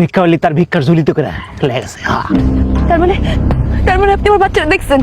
ভিক্ষা হলি তার ভিক্ষার ঝুলিতে করে লেগেছে হ্যাঁ। তার মানে তার মানে আপনি আমার বাচ্চারা দেখছেন?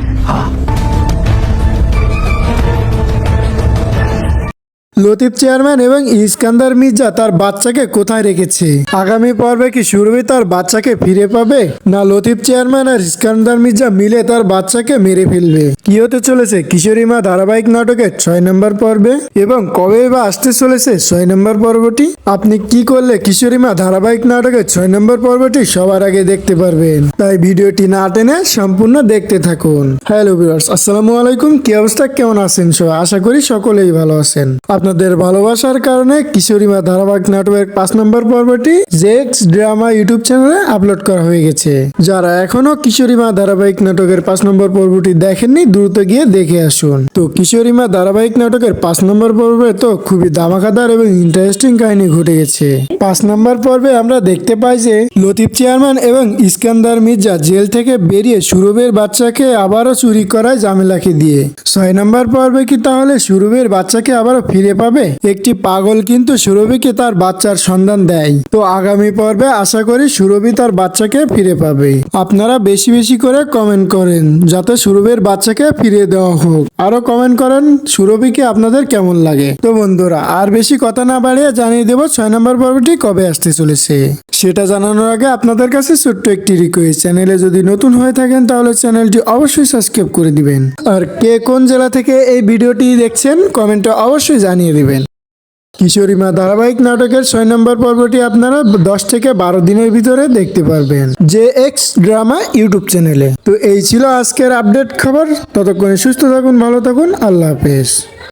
লতিফ চেয়ারম্যান এবং ইস্কান্দার মির্জা তার বাচ্চাকে কোথায় রেখেছে? আগামী পর্বে কি সুরভি তার বাচ্চাকে ফিরে পাবে? না লতিফ চেয়ারম্যান আর ইস্কান্দার মির্জা মিলে তার বাচ্চাকে মেরে ফেলবে? কি হতে চলেছে কিশোরী মা ধারাবাহিক নাটকের ছয় নম্বর পর্বে? এবং কবে বা আসতে চলেছে ছয় নম্বর পর্বটি? আপনি কি করলে কিশোরী মা ধারাবাহিক নাটকের ছয় নম্বর পর্বটি সবার আগে দেখতে পারবেন? তাই ভিডিওটি না টেনে সম্পূর্ণ দেখতে থাকুন। হ্যালো ভিউয়ার্স, আসসালামু আলাইকুম। কি অবস্থা? কেমন আছেন সবাই? আশা করি সকলেই ভালো আছেন। আপনাদের ভালোবাসার কারণে কিশোরী মা ধারাবাহিক নাটকের পাঁচ নম্বর পর্বটি জেক্স ড্রামা ইউটিউব চ্যানেলে আপলোড করা হয়ে গেছে। যারা এখনও কিশোরী মা ধারাবাহিক নাটকের পাঁচ নম্বর পর্বটি দেখেননি, দ্রুত গিয়ে দেখে আসুন। তো কিশোরী মা ধারাবাহিক নাটকের পাঁচ নম্বর পর্বে তো খুবই দামাকাদার এবং ইন্টারেস্টিং কাহিনী ঘটে গেছে। পাঁচ নম্বর পর্বে আমরা দেখতে পাই যে লতিফ চেয়ারম্যান এবং ইস্কান্দার মির্জা জেল থেকে বেরিয়ে সুরভের বাচ্চাকে আবারও চুরি করায় জামেলাকে দিয়ে। ছয় নম্বর পর্বে কি তাহলে সুরভের বাচ্চাকে আবারও ফিরে পাবে। একটি পাগল কিন্তু সুরভিকে তার বাচ্চার সন্ধান দেয়। তো আগামী পর্বে আশা করি সুরভি তার বাচ্চাকে ফিরে পাবে। আপনারা বেশি বেশি করে কমেন্ট করেন, যাতে সুরভের বাচ্চাকে ফিরে দেওয়া হোক। আরও কমেন্ট করেন, সুরভিকে আপনাদের কেমন লাগে? তো বন্ধুরা, আর বেশি কথা না বাড়িয়ে জানিয়ে দেবো, ছয় নম্বর পর্বটি কবে আসতে চলেছে? সেটা জানানোর আগে আপনাদের কাছে ছোট্ট একটি রিকোয়েস্ট চ্যানেলে যদি নতুন হয়ে থাকেন, তাহলে চ্যানেলটি অবশ্যই সাবস্ক্রাইব করে দিবেন। আর কে কোন জেলা থেকে এই ভিডিওটি দেখছেন কমেন্টে অবশ্যই জানিয়ে দিবেন। কিশোরী মা ধারাবাহিক নাটকের ছয় নম্বর পর্বটি আপনারা দশ থেকে বারো দিনের ভিতরে দেখতে পারবেন। যে এক্স ড্রামা ইউটিউব চ্যানেলে। তো এই ছিল আজকের আপডেট খবর। ততক্ষণে সুস্থ থাকুন, ভালো থাকুন। আল্লাহ হাফেজ।